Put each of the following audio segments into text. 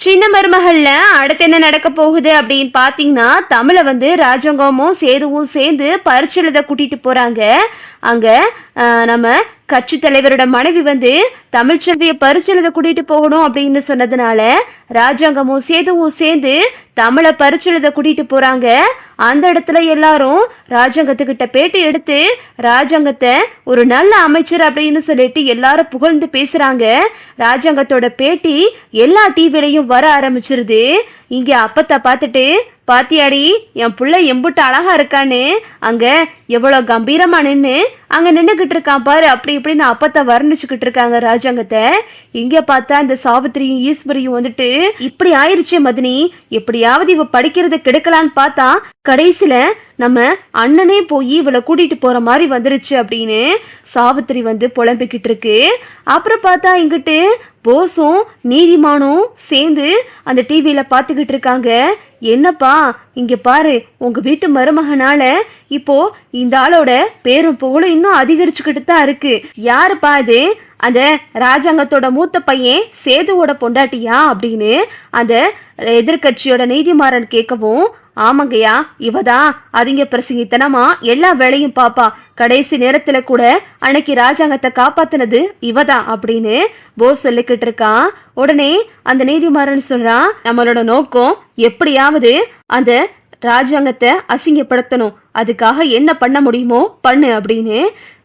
சின்ன மருமகள்ல அடுத்து என்ன நடக்க போகுது அப்படின்னு பாத்தீங்கன்னா தமிழ வந்து ராஜங்கமும் சேதுவும் சேர்ந்து பரிச்சு எழுத கூட்டிட்டு போறாங்க. அங்க நம்ம கட்சி தலைவரோட மனைவி வந்து தமிழ்ச்செல்வியை பரிச்சு எழுத கூட்டிட்டு போகணும் அப்படின்னு சொன்னதுனால ராஜாங்கமும் சேதுவும் சேர்ந்து தமிழை பரிச்சு எழுத கூட்டிட்டு போறாங்க. அந்த இடத்துல எல்லாரும் ராஜாங்கத்துக்கிட்ட பேட்டி எடுத்து ராஜாங்கத்தை ஒரு நல்ல அமைச்சர் அப்படின்னு சொல்லிட்டு எல்லாரும் புகழ்ந்து பேசுறாங்க. ராஜாங்கத்தோட பேட்டி எல்லா டிவிலையும் வர ஆரம்பிச்சிருது. இங்க அப்பத்த பார்த்துட்டு பாத்தியாடி என் புள்ள எம்புட்டு அழகா இருக்கான்னு அங்க எவ்வளவு கம்பீரமா நின்னு அங்க நின்னுகிட்டு இருக்கான் பாரு அப்படி இப்படின்னு அப்பத்த வர்ணிச்சுக்கிட்டு இருக்காங்க ராஜாங்கத்தை. இங்க பார்த்தா இந்த சாவித்திரியும் ஈஸ்வரியும் வந்துட்டு இப்படி ஆயிருச்சே மதினி எப்படியாவது இவ படிக்கிறத கெடுக்கலான்னு பார்த்தா கடைசியில நம்ம அண்ணனே போய் இவளை கூட்டிட்டு போற மாதிரி வந்துருச்சு அப்படின்னு சாவித்திரி வந்து புலம்பிக்கிட்டு இருக்கு. அப்புறம் பார்த்தா இங்கிட்டு போஸும் நீதிமானும் சேர்ந்து அந்த டிவியில பார்த்துக்கிட்டு இருக்காங்க. என்னப்பா இங்க பாரு உங்க வீட்டு மருமகனால இப்போ இந்த ஆளோட பேரும் புகழும் இன்னும் அதிகரிச்சுக்கிட்டு தான் இருக்கு. யாருப்பா இது அந்த ராஜாங்கத்தோட மூத்த பையன் சேதுவோட பொண்டாட்டியா அப்படின்னு அந்த எதிர்க்கட்சியோட நீதிமாறன் கேட்கவும் ஆமாங்கய்யா இவதான் அதிங்க பிரசங்கித்தனமா எல்லா வேலையும் பாப்பா. கடைசி நேரத்துல கூட அன்னைக்கு ராஜாங்கத்தை காப்பாத்தினது இவதான் அப்படின்னு போஸ் சொல்லிக்கிட்டு இருக்கான் உடனே அந்த நீதிமாறன் சொல்றான் நம்மளோட நோக்கம் எப்படியாவது அந்த ராஜாங்கத்தை அசிங்கப்படுத்தணும். அதுக்காக என்ன பண்ண முடியுமோ பண்ணு அப்படின்னு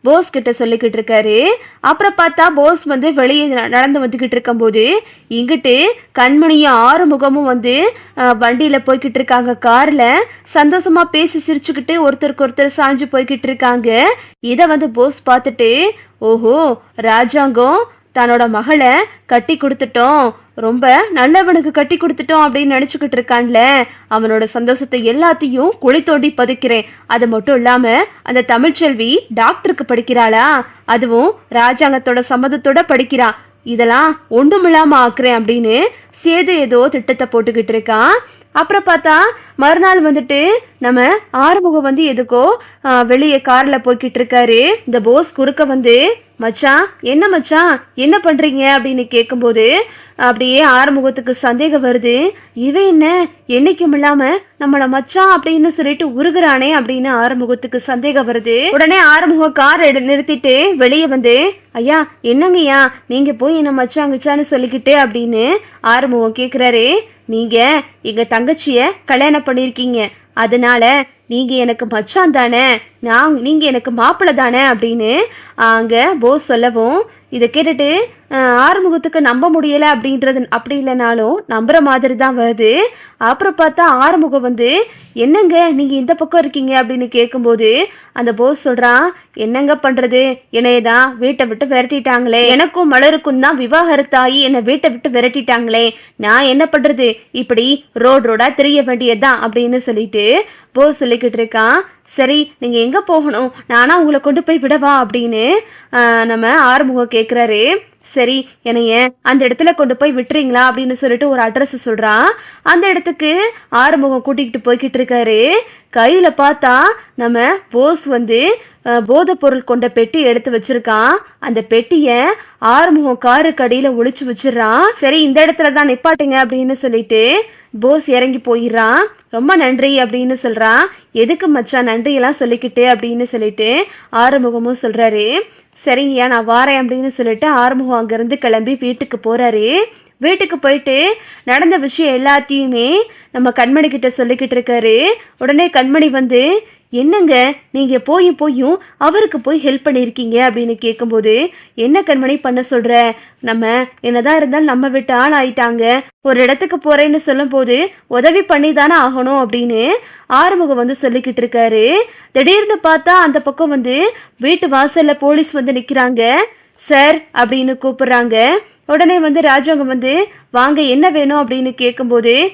போஸ் கிட்ட சொல்லிக்கிட்டு இருக்காரு. அப்புறம் பார்த்தா போஸ் வந்து வெளியே ந- நடந்து வந்துக்கிட்டு இருக்கும்போது இங்கிட்டு கண்மணியும் ஆறுமுகமும் வந்து வண்டியில் போய்கிட்டு இருக்காங்க. காரில் சந்தோஷமாக பேசி சிரிச்சுக்கிட்டு ஒருத்தருக்கு ஒருத்தர் சாஞ்சு போய்கிட்டு இருக்காங்க. இதை வந்து போஸ் பார்த்துட்டு ஓஹோ ராஜாங்கம் தன்னோட மகளை கட்டி கொடுத்துட்டோம். ரொம்ப நல்லவனுக்கு கட்டி கொடுத்துட்டோம் அப்படின்னு நினச்சிக்கிட்டு இருக்கான்ல. அவனோட சந்தோஷத்தை எல்லாத்தையும் குழி தோண்டி பதுக்கிறேன். அது மட்டும் இல்லாம அந்த தமிழ்ச்செல்வி டாக்டருக்கு படிக்கிறாளா? அதுவும் ராஜாங்கத்தோட சம்மதத்தோட படிக்கிறா. இதெல்லாம் ஒன்றுமில்லாமல் ஆக்குறேன் அப்படின்னு சேது ஏதோ திட்டத்தை போட்டுக்கிட்டு இருக்கான் அப்புறம் பார்த்தா மறுநாள் வந்துட்டு நம்ம ஆறுமுகம் வந்து எதுக்கோ வெளியே கார்ல போய்கிட்டு இருக்காரு. இந்த போஸ் குறுக்க வந்து மச்சான் என்ன மச்சான் என்ன பண்றீங்க அப்படின்னு கேட்கும்போது அப்படியே ஆறுமுகத்துக்கு சந்தேகம் வருது. இவன் என்ன? என்னைக்கும் இல்லாம நம்மள மச்சான் அப்படின்னு சொல்லிட்டு உருகுறானே அப்படின்னு ஆறுமுகத்துக்கு சந்தேகம் வருது. உடனே ஆறுமுகம் கார் நிறுத்திட்டு வெளியே வந்து ஐயா என்னங்கய்யா நீங்க போய் என்ன மச்சான் கிச்சான்னு சொல்லிக்கிட்டு அப்படின்னு ஆறுமுகம் கேட்குறாரு நீங்க எங்க தங்கச்சிய கல்யாணம் பண்ணிருக்கீங்க. அதனால நீங்க எனக்கு மச்சான் தானே? நான் நீங்க எனக்கு மாப்பிள்ளை தானே? அப்படின்னு அங்க போஸ் சொல்லவும் இதை கேட்டுட்டு ஆறுமுகத்துக்கு நம்ப முடியலை அப்படின்றது அப்படி இல்லைனாலும் நம்புகிற மாதிரி தான் வருது. அப்புறம் பார்த்தா ஆறுமுகம் வந்து என்னங்க நீங்கள் இந்த பக்கம் இருக்கீங்க? அப்படின்னு கேட்கும்போது அந்த போஸ் சொல்கிறான் என்னங்க பண்ணுறது என்னைய தான் வீட்டை விட்டு விரட்டிட்டாங்களே. எனக்கும் மலருக்கும் தான் விவாகரத்தாகி என்னை வீட்டை விட்டு விரட்டிட்டாங்களே. நான் என்ன பண்ணுறது இப்படி ரோடு ரோடாக தெரிய வேண்டியதுதான் அப்படின்னு சொல்லிட்டு போஸ் சொல்லிக்கிட்டு இருக்கான். சரி நீங்கள் எங்கே போகணும்? நானா உங்களை கொண்டு போய் விடவா? அப்படின்னு நம்ம ஆறுமுகம் கேட்குறாரு சரி என்னைய அந்த இடத்துல கொண்டு போய் விட்டுறீங்களா அப்படின்னு சொல்லிட்டு ஒரு அட்ரஸ் சொல்றான் அந்த இடத்துக்கு ஆறுமுகம் கூட்டிகிட்டு போய்கிட்டு இருக்காரு. கையில பார்த்தா நம்ம போஸ் வந்து அஹ், போதைப் பொருள் கொண்ட பெட்டி எடுத்து வச்சிருக்கான். அந்த பெட்டிய ஆறுமுகம் காருக்கு அடியில ஒழிச்சு வச்சிடுறான். சரி இந்த இடத்துல தான் நிப்பாட்டுங்க அப்படின்னு சொல்லிட்டு போஸ் இறங்கி போயிடுறான். ரொம்ப நன்றி அப்படின்னு சொல்கிறான் எதுக்கு மச்சான் நன்றியெல்லாம் சொல்லிக்கிட்டு அப்படின்னு சொல்லிட்டு ஆறுமுகமும் சொல்கிறாரு சரிங்கய்யா நான் வாரேன் அப்படின்னு சொல்லிட்டு ஆறுமுகம் அங்கேருந்து கிளம்பி வீட்டுக்கு போகிறாரு வீட்டுக்கு போயிட்டு நடந்த விஷயம் எல்லாத்தையுமே நம்ம கண்மணி கிட்ட சொல்லிக்கிட்டு இருக்காரு. உடனே கண்மணி வந்து என்னங்க நீங்க போயும் போயும் அவருக்கு போய் ஹெல்ப் பண்ணியிருக்கீங்க அப்படின்னு கேட்கும்போது என்ன கண்மணி பண்ண சொல்ற? நம்ம என்னதான் இருந்தாலும் நம்ம விட்டு ஆள் ஆயிட்டாங்க. ஒரு இடத்துக்கு போறேன்னு சொல்லும்போது உதவி பண்ணி தானே ஆகணும் அப்படின்னு ஆறுமுகம் வந்து சொல்லிக்கிட்டு இருக்காரு. திடீர்னு பார்த்தா அந்த பக்கம் வந்து வீட்டு வாசல்ல போலீஸ் வந்து நிக்கிறாங்க. சார் அப்படின்னு கூப்பிடுறாங்க. உடனே வந்து ராஜாங்கம் வந்து வாங்க என்ன வேணும்? அப்படின்னு கேட்கும்போது